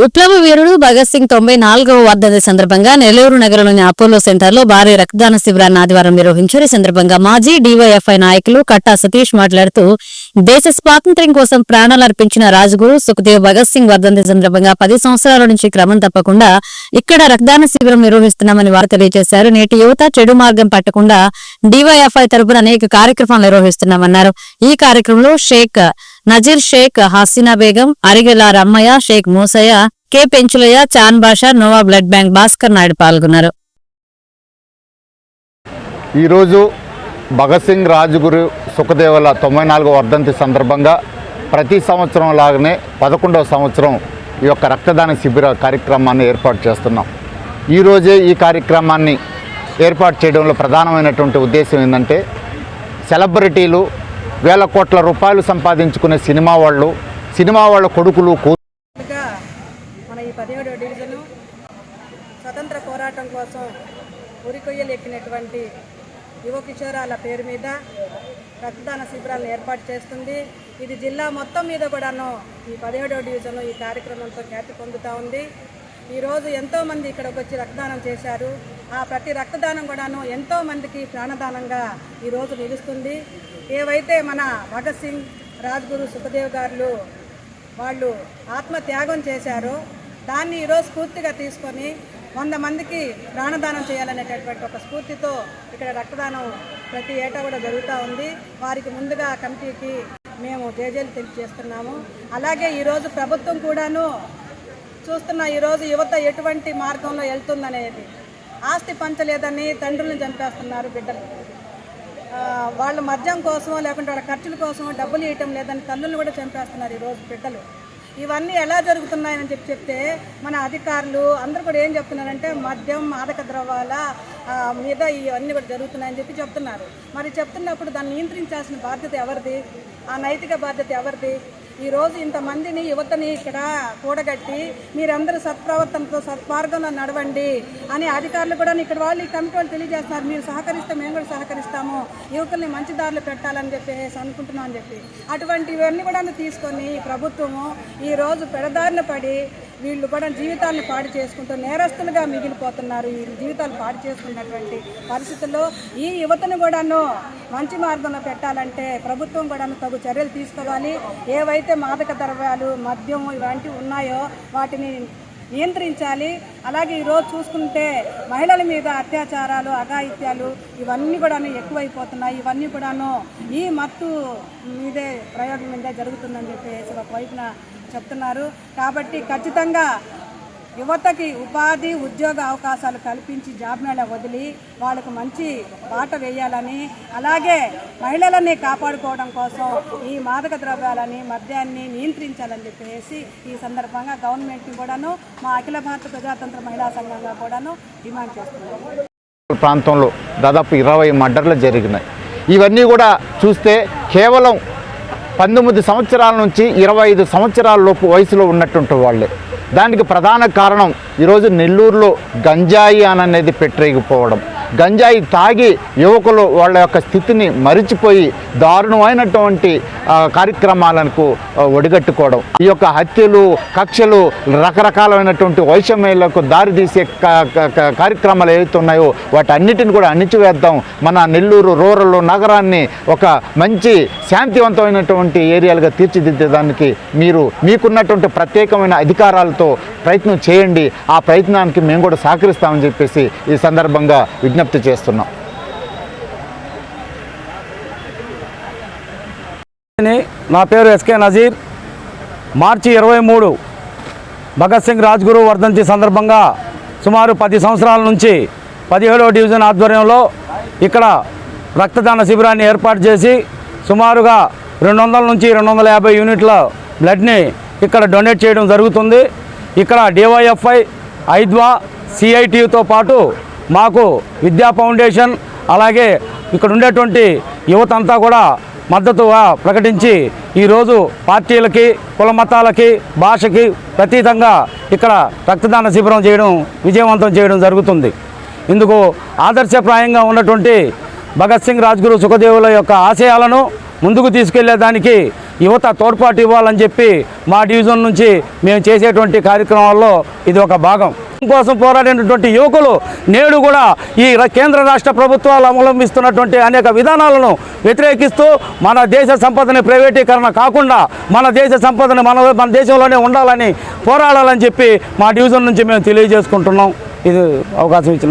విప్లవ వీరుడు భగత్ సింగ్ తొంభై నాలుగవ వర్ధంతి సందర్భంగా నెల్లూరు నగరంలోని అపోలో సెంటర్లో భారీ రక్తదాన శిబిరాన్ని ఆదివారం నిర్వహించారు. ఈ సందర్భంగా మాజీ డీవైఎఫ్ఐ నాయకులు కట్టా సతీష్ మాట్లాడుతూ దేశ స్వాతంత్ర్యం కోసం ప్రాణాలు అర్పించిన రాజగురు సుఖదేవ్ భగత్ సింగ్ వర్ధంతి సందర్భంగా పది సంవత్సరాల నుంచి క్రమం తప్పకుండా ఇక్కడ రక్తదాన శిబిరం నిర్వహిస్తున్నామని వారు తెలియజేశారు. నేటి యువత చెడు మార్గం పట్టకుండా డీవైఎఫ్ఐ తరపున అనేక కార్యక్రమాలు నిర్వహిస్తున్నామన్నారు. ఈ కార్యక్రమంలో Sheikh Nazeer Sheikh Haseena Begum Arigela Rammayya Sheikh Moosayya K Penchulayya Chan Basha Nova blood bank Bhaskar Naidu పాల్గొన్నారు. ఈరోజు భగత్ సింగ్ రాజగురు సుఖదేవుల తొంభై నాలుగో వర్ధంతి సందర్భంగా ప్రతి సంవత్సరం లాగానే పదకొండవ సంవత్సరం ఈ యొక్క రక్తదాన శిబిర కార్యక్రమాన్ని ఏర్పాటు చేస్తున్నాం. ఈరోజే ఈ కార్యక్రమాన్ని ఏర్పాటు చేయడంలో ప్రధానమైనటువంటి ఉద్దేశం ఏంటంటే సెలబ్రిటీలు వేల కోట్ల రూపాయలు సంపాదించుకునే సినిమా వాళ్ళు సినిమా వాళ్ళ కొడుకులు కూ మన ఈ పదిహేడో డివిజను స్వతంత్ర పోరాటం కోసం ఉరికొయ్యలు ఎక్కినటువంటి యువ కిషోరాల పేరు మీద రక్తదాన శిబిరాలను ఏర్పాటు చేస్తుంది. ఇది జిల్లా మొత్తం మీద కూడాను ఈ పదిహేడవ డివిజన్ ఈ కార్యక్రమంతో ఖ్యాతి పొందుతూ ఉంది. ఈరోజు ఎంతోమంది ఇక్కడికి వచ్చి రక్తదానం చేశారు. ఆ ప్రతి రక్తదానం కూడాను ఎంతో మందికి ప్రాణదానంగా ఈరోజు నిలుస్తుంది. ఏవైతే మన భగత్ సింగ్ రాజ్గురు సుఖదేవ్ గారు వాళ్ళు ఆత్మత్యాగం చేశారో దాన్ని ఈరోజు స్ఫూర్తిగా తీసుకొని వంద మందికి ప్రాణదానం చేయాలనేటటువంటి ఒక స్ఫూర్తితో ఇక్కడ రక్తదానం ప్రతి ఏటా కూడా జరుగుతూ ఉంది. వారికి ముందుగా కమిటీకి మేము జేజేలు తెలియజేస్తున్నాము. అలాగే ఈరోజు ప్రభుత్వం కూడాను చూస్తున్న ఈరోజు యువత ఎటువంటి మార్గంలో వెళ్తుందనేది. ఆస్తి పంచలేదని తండ్రులను చంపేస్తున్నారు బిడ్డలు. వాళ్ళ మద్యం కోసం లేకుంటే వాళ్ళ ఖర్చుల కోసం డబ్బులు ఇవ్వటం లేదని తల్లులు కూడా చంపేస్తున్నారు ఈరోజు బిడ్డలు. ఇవన్నీ ఎలా జరుగుతున్నాయని చెప్పి చెప్తే మన అధికారులు అందరూ కూడా ఏం చెప్తున్నారంటే మద్యం మాదక ద్రవాల మీద ఇవన్నీ కూడా జరుగుతున్నాయని చెప్పి చెప్తున్నారు. మరి చెప్తున్నప్పుడు దాన్ని నియంత్రించాల్సిన బాధ్యత ఎవరిది? ఆ నైతిక బాధ్యత ఎవరిది? ఈరోజు ఇంతమందిని యువతని ఇక్కడ కూడగట్టి మీరందరూ సత్ప్రవర్తనతో సత్మార్గంలో నడవండి అని అధికారులు కూడా ఇక్కడ వాళ్ళు ఈ కమిటీ వాళ్ళు తెలియజేస్తున్నారు. మీరు సహకరిస్తే మేము కూడా సహకరిస్తాము. యువకుల్ని మంచి దారిలో పెట్టాలని చెప్పేసి అనుకుంటున్నాం అని చెప్పి. అటువంటివన్నీ కూడా తీసుకొని ఈ ప్రభుత్వము ఈ రోజు పెడదారిన పడి వీళ్ళు కూడా జీవితాలను పాడు చేసుకుంటూ నేరస్తులుగా మిగిలిపోతున్నారు. వీళ్ళు జీవితాలు పాడు చేసుకున్నటువంటి పరిస్థితుల్లో ఈ యువతను కూడాను మంచి మార్గంలో పెట్టాలంటే ప్రభుత్వం కూడా తగు చర్యలు తీసుకోవాలి. ఏవైతే మాదక ద్రవ్యాలు మద్యం ఇలాంటివి ఉన్నాయో వాటిని నియంత్రించాలి. అలాగే ఈరోజు చూసుకుంటే మహిళల మీద అత్యాచారాలు అఘాయిత్యాలు ఇవన్నీ కూడాను ఎక్కువైపోతున్నాయి. ఇవన్నీ కూడాను ఈ మత్తు మీదే ప్రయోగం మీదే జరుగుతుందని చెప్పేసి ఒకవైపున చెప్తున్నారు. కాబట్టి ఖచ్చితంగా యువతకి ఉపాధి ఉద్యోగ అవకాశాలు కల్పించి జాబ్ మేళ వదిలి వాళ్ళకు మంచి బాట వేయాలని అలాగే మహిళలని కాపాడుకోవడం కోసం ఈ మాదక ద్రవ్యాలని మద్యాన్ని నియంత్రించాలని చెప్పేసి ఈ సందర్భంగా గవర్నమెంట్ని కూడాను మా అఖిల భారత ప్రజాతంత్ర మహిళా సంఘంగా కూడాను డిమాండ్ చేస్తున్నాము ప్రాంతంలో దాదాపు ఇరవై మర్డర్లు జరిగినాయి. ఇవన్నీ కూడా చూస్తే కేవలం పంతొమ్మిది సంవత్సరాల నుంచి ఇరవై ఐదు సంవత్సరాల లోపు వయసులో ఉన్నటువంటి వాళ్ళే. దానికి ప్రధాన కారణం ఈరోజు నెల్లూరులో గంజాయి అనేది పెట్టరేగిపోవడం. గంజాయి తాగి యువకులు వాళ్ళ యొక్క స్థితిని మరిచిపోయి దారుణమైనటువంటి కార్యక్రమాలకు ఒడిగట్టుకోవడం. ఈ యొక్క హత్యలు కక్షలు రకరకాలైనటువంటి వైషమ్యాలకు దారితీసే కార్యక్రమాలు ఏవైతే ఉన్నాయో వాటన్నిటిని కూడా అణిచివేద్దాం. మన నెల్లూరు రూరల్ నగరాన్ని ఒక మంచి శాంతివంతమైనటువంటి ఏరియాలుగా తీర్చిదిద్దేదానికి మీరు మీకున్నటువంటి ప్రత్యేకమైన అధికారాలతో ప్రయత్నం చేయండి. ఆ ప్రయత్నానికి మేము కూడా సహకరిస్తామని చెప్పేసి ఈ సందర్భంగా విజ్ఞప్తి చేస్తున్నాం. నా పేరు ఎస్కే నజీర్. మార్చి ఇరవై మూడు భగత్ సింగ్ రాజ్గురు వర్ధంతి సందర్భంగా సుమారు పది సంవత్సరాల నుంచి పదిహేడవ డివిజన్ ఆధ్వర్యంలో ఇక్కడ రక్తదాన శిబిరాన్ని ఏర్పాటు చేసి సుమారుగా రెండు వందల నుంచి రెండు వందల యాభై యూనిట్ల బ్లడ్ని ఇక్కడ డొనేట్ చేయడం జరుగుతుంది. ఇక్కడ డివైఎఫ్ఐ ఐద్వా సిఐటితో పాటు మాకు విద్యా ఫౌండేషన్ అలాగే ఇక్కడ ఉండేటువంటి యువత అంతా కూడా మద్దతుగా ప్రకటించి ఈరోజు పార్టీలకి కుల మతాలకి భాషకి ప్రతీతంగా ఇక్కడ రక్తదాన శిబిరం చేయడం విజయవంతం చేయడం జరుగుతుంది. ఇందుకు ఆదర్శప్రాయంగా ఉన్నటువంటి భగత్ సింగ్ రాజ్గురు సుఖదేవుల యొక్క ఆశయాలను ముందుకు తీసుకెళ్ళేదానికి యువత తోడ్పాటు ఇవ్వాలని చెప్పి మా డివిజన్ నుంచి మేము చేసేటువంటి కార్యక్రమాల్లో ఇది ఒక భాగం. కోసం పోరాడినటువంటి యువకులు నేడు కూడా ఈ కేంద్ర రాష్ట్ర ప్రభుత్వాలు అవలంబిస్తున్నటువంటి అనేక విధానాలను వ్యతిరేకిస్తూ మన దేశ సంపదని ప్రైవేటీకరణ కాకుండా మన దేశ సంపదని మన మన దేశంలోనే ఉండాలని పోరాడాలని చెప్పి మా డివిజన్ నుంచి మేము తెలియజేసుకుంటున్నాం. ఇది అవకాశం ఇచ్చిన